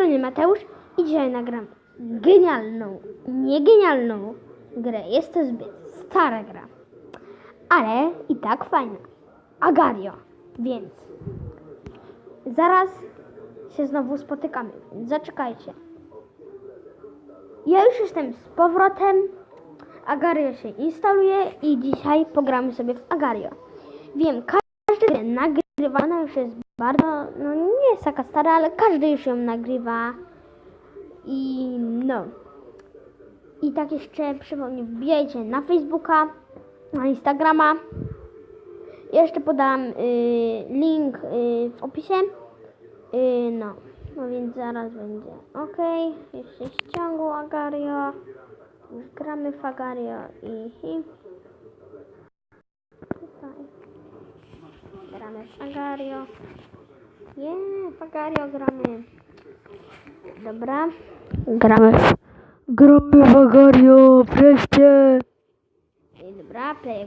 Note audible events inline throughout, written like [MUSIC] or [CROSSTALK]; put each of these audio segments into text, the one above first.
strony Mateusz i dzisiaj nagram genialną, nie genialną grę. Jest to zbyt stara gra, ale i tak fajna. Agario, więc zaraz się znowu spotykamy. Zaczekajcie. Ja już jestem z powrotem. Agario się instaluje i dzisiaj pogramy sobie w Agario. Wiem, każdy nagrywa, ona już jest bardzo, no nie jest taka stara, ale każdy już ją nagrywa. I no. I tak jeszcze przypomnę, wbijajcie na Facebooka, na Instagrama. Jeszcze podam y, link y, w opisie. Y, no. no więc zaraz będzie. Ok, się ściągło Agario. Gramy w Agario i, i tutaj. Gramy w Agario. Nie, w Agario gramy. Dobra. Gramy w... Gramy w Agario, wreszcie! I Dobra, play. I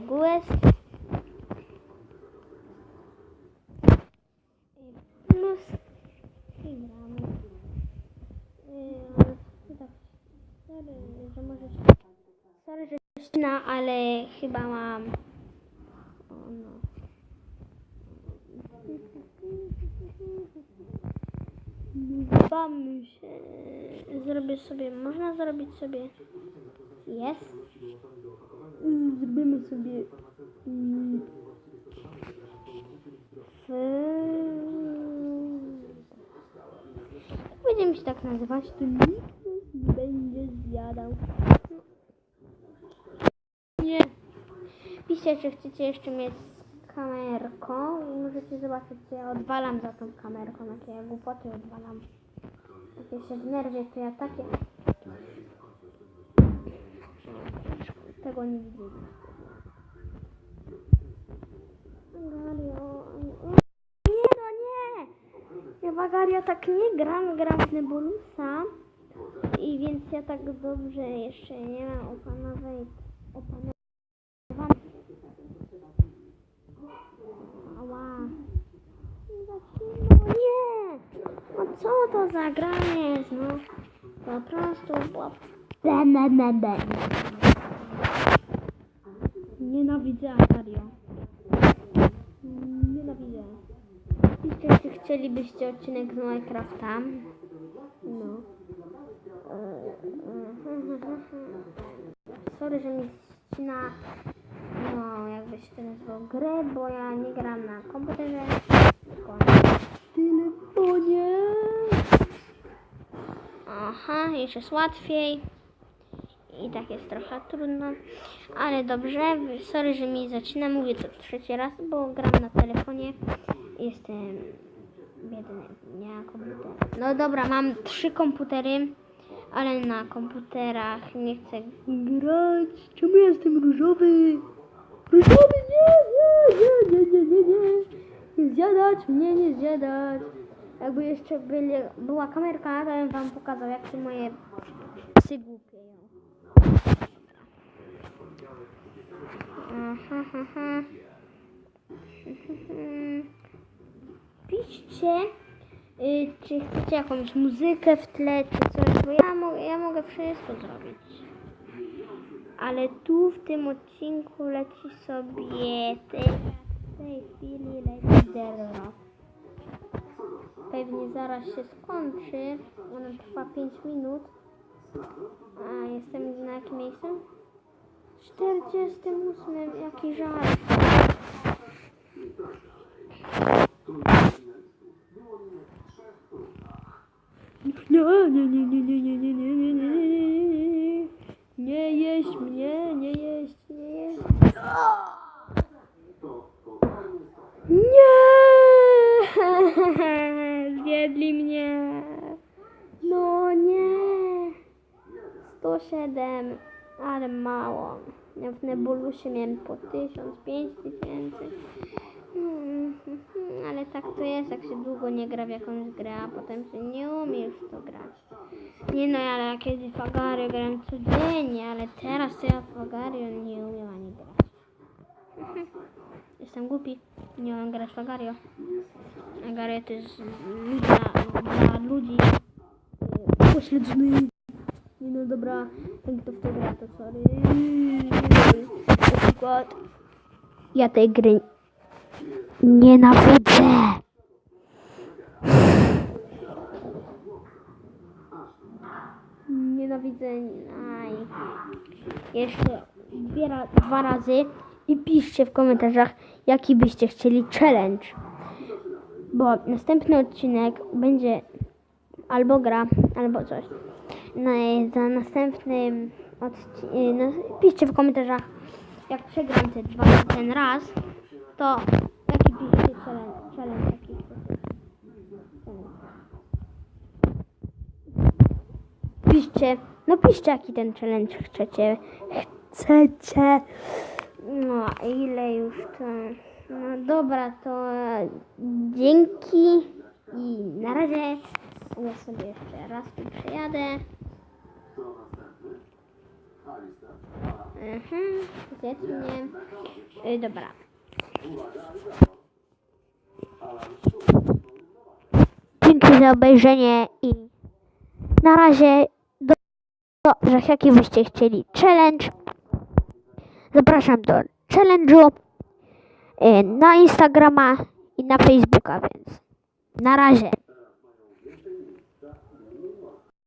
Plus. I gramy. I, ale tak, sorry, że może ale chyba mam... O no. Bamy się. Zrobię sobie... Można zrobić sobie... Jest. Zrobimy sobie mm, f- Będziemy się tak nazywać, to nikt nie będzie zjadał. Nie. Piszcie, czy chcecie jeszcze mieć kamerką i możecie zobaczyć, co ja odwalam za tą kamerką, jakie ja głupoty odwalam. Jak ja się denerwię, to ja takie... Tego nie widzieliście. Gario. Nie no nie! Ja w Agario tak nie gram, gram w Nebulusa. I więc ja tak dobrze jeszcze nie mam opanowej opanowanej. Ała. No nie! No co to za granie jest, no? Po prostu było... Be, be, be, be. Nienawidzę Agario. Nienawidzę. Piszcie, czy chcielibyście odcinek z Minecrafta. No. Sorry, że mi ścina, no jakby się to nazywało, grę, bo ja nie gram na komputerze, tylko na telefonie. Aha, już jest łatwiej. I tak jest trochę trudno, ale dobrze. Sorry, że mi zaczyna. Mówię to trzeci raz, bo gram na telefonie. Jestem biedny, nie mam komputera. No dobra, mam trzy komputery, ale na komputerach nie chcę grać. Czemu jestem różowy? Różowy, nie, nie, nie, nie, nie, nie, nie. Nie zjadać, mnie nie zjadać. Jakby jeszcze byli, była kamerka, to bym wam pokazał, jak się moje psy głupieją. [LAUGHS] Piszcie, y, czy chcecie jakąś muzykę w tle, czy coś, bo ja mogę, ja mogę wszystko zrobić. Ale tu w tym odcinku leci sobie w tej chwili leci Derro pewnie zaraz się skończy. Ona trwa 5 minut. A jestem na jakim miejscu? 48. Jaki żal. No, nie, nie, nie, nie, nie, nie. Mnie. No nie. 107, ale mało. Ja w Nebulusie miałem po 1000, 5000. Hmm, ale tak to jest, jak się długo nie gra w jakąś grę, a potem się nie umie już to grać. Nie no, ale ja kiedyś w Agario grałem codziennie, ale teraz to ja w Agario nie umiem ani grać. Jestem głupi, nie umiem grać w Agario. Agario to jest dla, dla ludzi. Pośledzony. Nie no dobra, jak to w to gra, to sorry. Na przykład ja tej gry nienawidzę. Nienawidzę. Aj. Jeszcze dwie dwa razy i piszcie w komentarzach, jaki byście chcieli challenge. Bo następny odcinek będzie albo gra, albo coś. No, i za następnym odci- no, piszcie w komentarzach, jak przegram te dwa, ten raz, to jaki piszcie challenge, challenge jaki. Piszcie, no piszcie jaki ten challenge chcecie. Chcecie. No, ile już to. No dobra, to e, dzięki i na razie. Ja sobie jeszcze raz tu przejadę. Mhm, świetnie. Y, Dobra. Dzięki za obejrzenie i na razie do, do że jaki byście chcieli challenge. Zapraszam do challenge'u y, na Instagrama i na Facebooka, więc na razie.